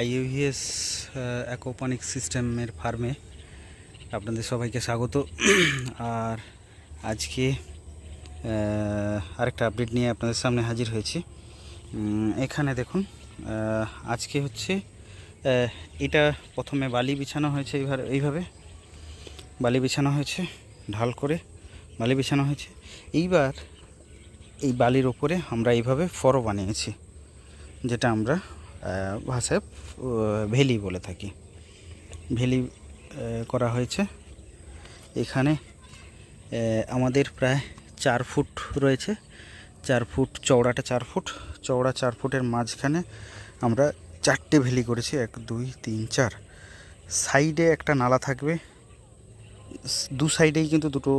আইইউভিএস অ্যাকোপনিক সিস্টেমের ফার্মে আপনাদের সবাইকে স্বাগত। আর আজকে আরেকটা আপডেট নিয়ে আপনাদের সামনে হাজির হয়েছি। এখানে দেখুন আজকে হচ্ছে এটা প্রথমে বালি বিছানো হয়েছে এইভাবে এইভাবে। বালি বিছানো হয়েছে, ঢাল করে বালি বিছানো হয়েছে। এইবার এই বালির ওপরে আমরা এইভাবে ফরো বানিয়েছি, যেটা আমরা ভাষায় ভেলি বলে থাকি। ভেলি করা হয়েছে। এখানে আমাদের প্রায় চার ফুট রয়েছে। চার ফুট, চওড়াটা চার ফুট। চওড়া চার ফুটের মাঝখানে আমরা চারটে ভেলি করেছি। এক, দুই, তিন, চার। সাইডে একটা নালা থাকবে। দু সাইডেই কিন্তু দুটো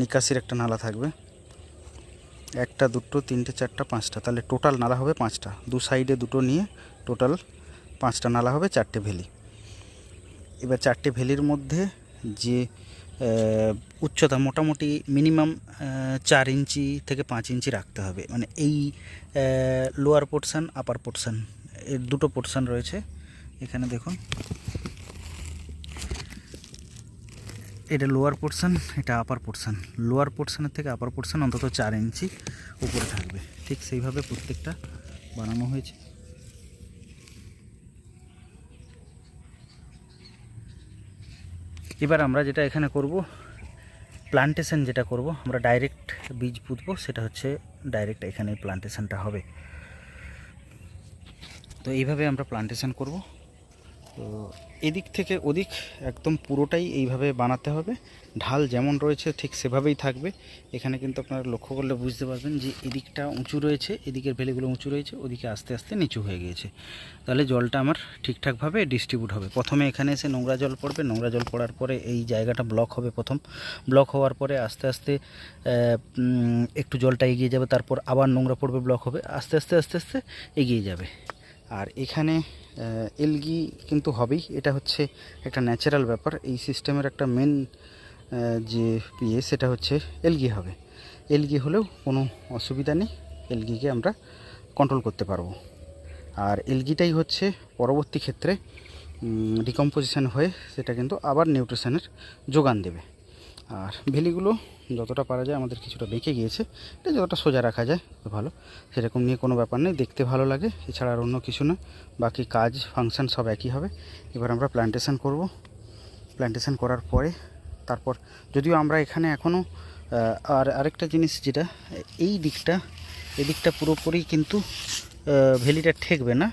নিকাশির একটা নালা থাকবে। একটা, দুটো, তিনটে, চারটা, পাঁচটা। তাহলে টোটাল নালা হবে পাঁচটা। দু সাইডে দুটো নিয়ে টোটাল পাঁচটা নালা হবে চারটে ভেলি। এবার চারটে ভেলির মধ্যে যে উচ্চতা মোটামুটি মিনিমাম চার ইঞ্চি থেকে পাঁচ ইঞ্চি রাখতে হবে। মানে এই লোয়ার পোর্শন আপার পোর্শন এর দুটো পোর্শন রয়েছে। এখানে দেখুন। এটা লোয়ার পোর্শন এটা আপার পোর্শন লোয়ার পোর্শনের থেকে আপার পোর্শন অন্তত চার ইঞ্চি উপরে থাকবে। ঠিক সেইভাবে প্রত্যেকটা বানানো হয়েছে। এবার আমরা যেটা এখানে করব প্লান্টেশন যেটা করব, আমরা ডাইরেক্ট বীজ পুঁতবো, সেটা হচ্ছে ডাইরেক্ট এখানে প্লান্টেশনটা হবে। তো এইভাবে আমরা প্লান্টেশন করব। তো এদিক থেকে ওদিক একদম পুরোটাই এইভাবে বানাতে হবে। ঢাল যেমন রয়েছে ঠিক সেভাবেই থাকবে। এখানে কিন্তু আপনারা লক্ষ্য করলে বুঝতে পারবেন যে এদিকটা উঁচু রয়েছে, এদিকের ভেলিগুলো উঁচু রয়েছে, ওদিকে আস্তে আস্তে নিচু হয়ে গিয়েছে। তাহলে জলটা আমার ঠিকঠাকভাবে ডিস্ট্রিবিউট হবে। প্রথমে এখানে এসে নোংরা জল পড়বে। নোংরা জল পড়ার পরে এই জায়গাটা ব্লক হবে প্রথম। ব্লক হওয়ার পরে আস্তে আস্তে একটু জলটা এগিয়ে যাবে, তারপর আবার নোংরা পড়বে ব্লক হবে। আস্তে আস্তে আস্তে আস্তে এগিয়ে যাবে। আর এখানে এলগি কিন্তু হবেই। এটা হচ্ছে একটা ন্যাচারাল ব্যাপার। এই সিস্টেমের একটা মেন যে ইয়ে সেটা হচ্ছে এলগি হবে। এলগি হলেও কোনো অসুবিধা নেই। এলগিকে আমরা কন্ট্রোল করতে পারব। আর এলগিটাই হচ্ছে পরবর্তী ক্ষেত্রে ডিকম্পোজিশন হয়ে সেটা কিন্তু আবার নিউট্রিশনের যোগান দেবে। আর ভেলিগুলো যতটা পারা যায় আমাদের কিছুটা বেঁকে গিয়েছে, এটা যতটা সোজা রাখা যায় ভালো। সেরকম নিয়ে কোনো ব্যাপার নেই, দেখতে ভালো লাগে, এছাড়া আর অন্য কিছু না। বাকি কাজ ফাংশন সব একই হবে। এবার আমরা প্ল্যান্টেশন করব। প্ল্যান্টেশন করার পরে তারপর যদিও আমরা এখানে এখনও আর আরেকটা জিনিস যেটা, এই দিকটা এদিকটা পুরোপুরি কিন্তু ভেলিটা ঠেকবে না।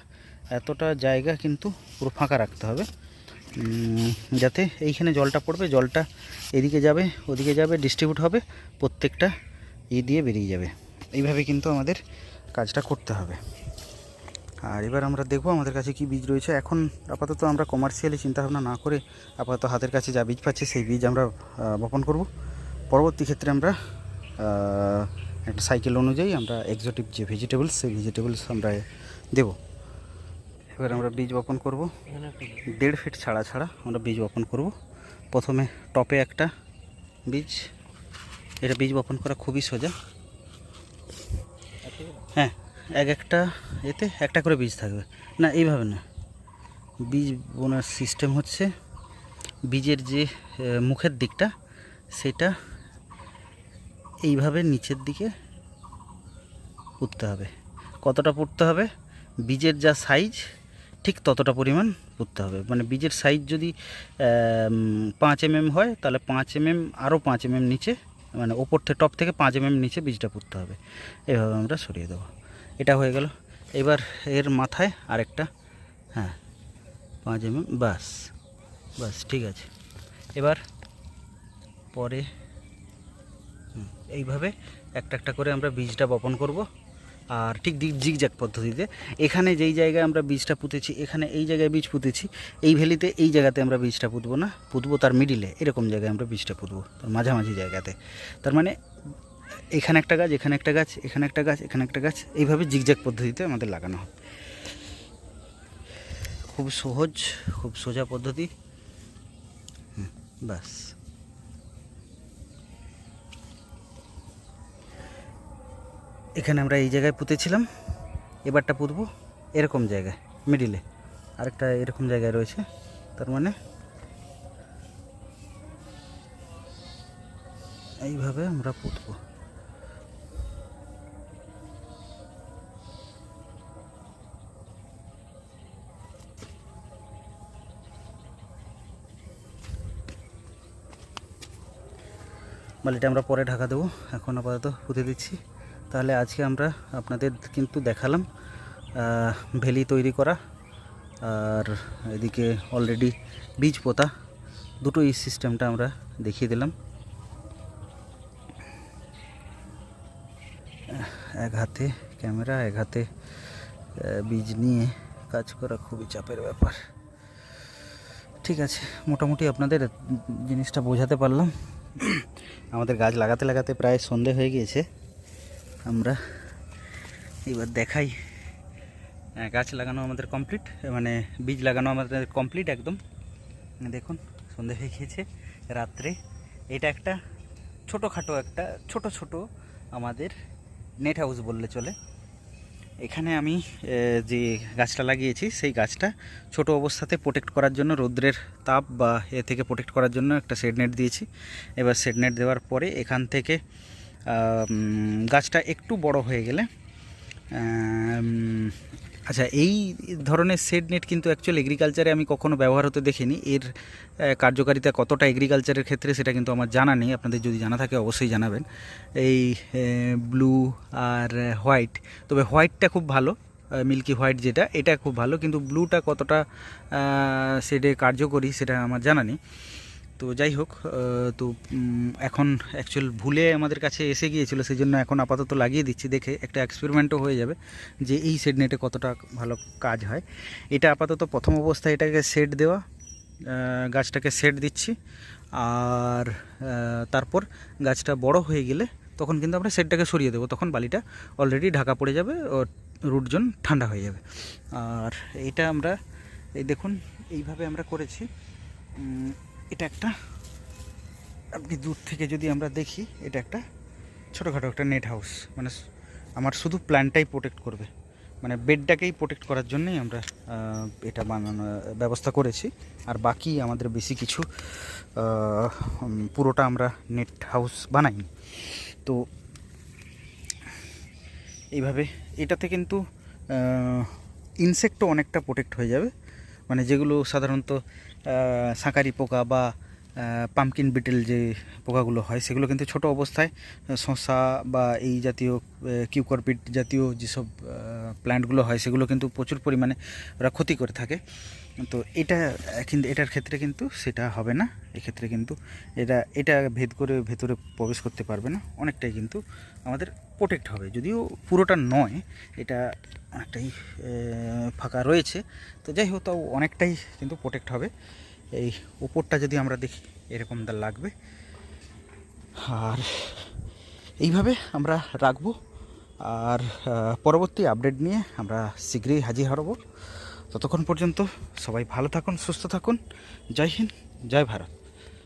এতটা জায়গা কিন্তু পুরো ফাঁকা রাখতে হবে। যাতে এইখানে জলটা পড়বে, জলটা এদিকে যাবে, ওদিকে যাবে ডিস্ট্রিবিউট হবে, প্রত্যেকটা ই দিয়ে বেরিয়ে যাবে। এইভাবে কিন্তু আমাদের কাজটা করতে হবে। আর এবার আমরা দেখব আমাদের কাছে কি বীজ রয়েছে। এখন আপাতত আমরা কমার্শিয়ালি চিন্তাভাবনা না করে আপাতত হাতের কাছে যা বীজ পাচ্ছি, সেই বীজ আমরা বপন করব। পরবর্তী ক্ষেত্রে আমরা একটা সাইকেল অনুযায়ী আমরা এক্সোটিক যে ভেজিটেবলস সেই ভেজিটেবলস আমরা দেব। এবার আমরা বীজ বপন করব। দেড় ফিট ছাড়া ছাড়া আমরা বীজ বপন করব। প্রথমে টপে একটা বীজ। এটা বীজ বপন করা খুবই সোজা। হ্যাঁ এক একটা এতে একটা করে বীজ থাকবে। না, এইভাবে না। বীজ বোনার সিস্টেম হচ্ছে বীজের যে মুখের দিকটা, সেটা এইভাবে নিচের দিকে পুঁততে হবে। কতটা পুঁততে হবে? বীজের যা সাইজ ঠিক ততটা পরিমাণ পুঁততে হবে। মানে বীজের সাইজ যদি পাঁচ এমএম হয়, তাহলে পাঁচ এমএম আরও পাঁচ এমএম নিচে মানে ওপর থেকে টপ থেকে পাঁচ এমএম নিচে বীজটা পুঁততে হবে। এভাবে আমরা সরিয়ে দেবো। এটা হয়ে গেল। এবার এর মাথায় আরেকটা হ্যাঁ পাঁচ এমএম বাস বাস ঠিক আছে। এবার পরে এইভাবে একটা একটা করে আমরা বীজটা বপন করব। আর ঠিক দিক জিগজ্যাগ পদ্ধতিতে। এখানে যেই জায়গায় আমরা বীজটা পুঁতেছি, এখানে এই জায়গায় বীজ পুঁতেছি, এই ভ্যালিতে এই জায়গাতে আমরা বীজটা পুঁতবো না, পুঁতবো তার মিডিলে, এরকম জায়গায় আমরা বীজটা পুঁতবো, তার মাঝামাঝি জায়গাতে। তার মানে এখানে একটা গাছ, এখানে একটা গাছ, এখানে একটা গাছ, এখানে একটা গাছ, এইভাবে জিগজ্যাগ পদ্ধতিতে আমাদের লাগানো হবে। খুব সহজ, খুব সোজা পদ্ধতি। ব্যাস। এখানে আমরা এই জায়গায় পুঁতেছিলাম। এবারটা পুঁতবো এরকম জায়গায় মিডিলে আরেকটা এরকম জায়গায় রয়েছে, তার মানে এইভাবে আমরা পুঁতবো। বালিটা আমরা পরে ঢাকা দেবো। এখন আপাতত পুঁতে দিচ্ছি। তাহলে আজকে আমরা আপনাদের কিন্তু দেখালাম ভেলি তৈরি করা, আর এদিকে অলরেডি বীজ পোতা, দুটো এই সিস্টেমটা আমরা দেখিয়ে দিলাম। এক হাতে ক্যামেরা, এক হাতে বীজ নিয়ে কাজ করা খুবই চাপের ব্যাপার। ঠিক আছে, মোটামুটি আপনাদের জিনিসটা বোঝাতে পারলাম। আমাদের গাছ লাগাতে লাগাতে প্রায় সন্ধে হয়ে গিয়েছে। আমরা এবার দেখাই। হ্যাঁ, গাছ লাগানো আমাদের কমপ্লিট মানে বীজ লাগানো আমাদের কমপ্লিট একদম। দেখুন সন্ধে হয়ে গিয়েছে রাত্রে। এটা একটা ছোটোখাটো একটা ছোট ছোট আমাদের নেট হাউস বললে চলে। এখানে আমি যে গাছটা লাগিয়েছি সেই গাছটা ছোট অবস্থাতে প্রোটেক্ট করার জন্য রৌদ্রের তাপ বা এ থেকে প্রোটেক্ট করার জন্য একটা শেড নেট দিয়েছি। এবার শেড নেট দেওয়ার পরে এখান থেকে গাছটা একটু বড় হয়ে গেলে আচ্ছা এই ধরনের শেড নেট কিন্তু অ্যাকচুয়াল এগ্রিকালচারে আমি কখনো ব্যবহার হতে দেখিনি। এর কার্যকারিতা কতটা এগ্রিকালচারের ক্ষেত্রে সেটা কিন্তু আমার জানা নেই। আপনাদের যদি জানা থাকে অবশ্যই জানাবেন। এই ব্লু আর হোয়াইট তবে হোয়াইটটা খুব ভালো মিল্কি হোয়াইট যেটা, এটা খুব ভালো, কিন্তু ব্লুটা কতটা শেডে কার্যকরী সেটা আমার জানা নেই। তো যাই হোক তো এখন অ্যাকচুয়াল ভুলে আমাদের কাছে এসে গিয়েছিল সেই জন্য এখন আপাতত লাগিয়ে দিচ্ছি। দেখে একটা এক্সপেরিমেন্টও হয়ে যাবে যে এই সেট নেটে কতটা ভালো কাজ হয়। এটা আপাতত প্রথম অবস্থায় এটাকে সেট দেওয়া গাছটাকে সেট দিচ্ছি। আর তারপর গাছটা বড় হয়ে গেলে তখন কিন্তু আমরা সেটটাকে সরিয়ে দেবো। তখন বালিটা অলরেডি ঢাকা পড়ে যাবে রুট জোন ঠান্ডা হয়ে যাবে। আর এটা আমরা, এই দেখুন, এইভাবে আমরা করেছি। এটা একটা, আপনি দূর থেকে যদি আমরা দেখি, এটা একটা ছোটোখাটো একটা নেট হাউস মানে আমার শুধু প্ল্যানটাই প্রোটেক্ট করবে। মানে বেডটাকেই প্রোটেক্ট করার জন্যই আমরা এটা বানানো, ব্যবস্থা করেছি। আর বাকি আমাদের বেশি কিছু পুরোটা আমরা নেট হাউস বানাইনি। তো এইভাবে এটাতে কিন্তু ইনসেক্টও অনেকটা প্রোটেক্ট হয়ে যাবে। মানে যেগুলো সাধারণত সাঁকারি পোকা বা পামকিন বিটেল যে পোকাগুলো হয়, সেগুলো কিন্তু ছোট অবস্থায় শশা বা এই জাতীয় কিউকরপিট জাতীয় যেসব প্ল্যান্টগুলো হয়, সেগুলো কিন্তু প্রচুর পরিমাণে ওরা ক্ষতি করে থাকে। তো এটা, কিন্তু এটার ক্ষেত্রে কিন্তু সেটা হবে না। এক্ষেত্রে কিন্তু এটা এটা ভেদ করে ভেতরে প্রবেশ করতে পারবে না। অনেকটাই কিন্তু আমাদের প্রোটেক্ট হবে। যদিও পুরোটা নয়, এটা অনেকটাই ফাঁকা রয়েছে। তো যাই হোক, তাও অনেকটাই কিন্তু প্রোটেক্ট হবে। এই উপরটা যদি আমরা দেখি, এরকম দা লাগবে। আর এইভাবে আমরা রাখব। আর পরবর্তী আপডেট নিয়ে আমরা শীঘ্রই হাজির হব। ততক্ষণ পর্যন্ত সবাই ভালো থাকুন সুস্থ থাকুন। জয় হিন্দ জয় ভারত।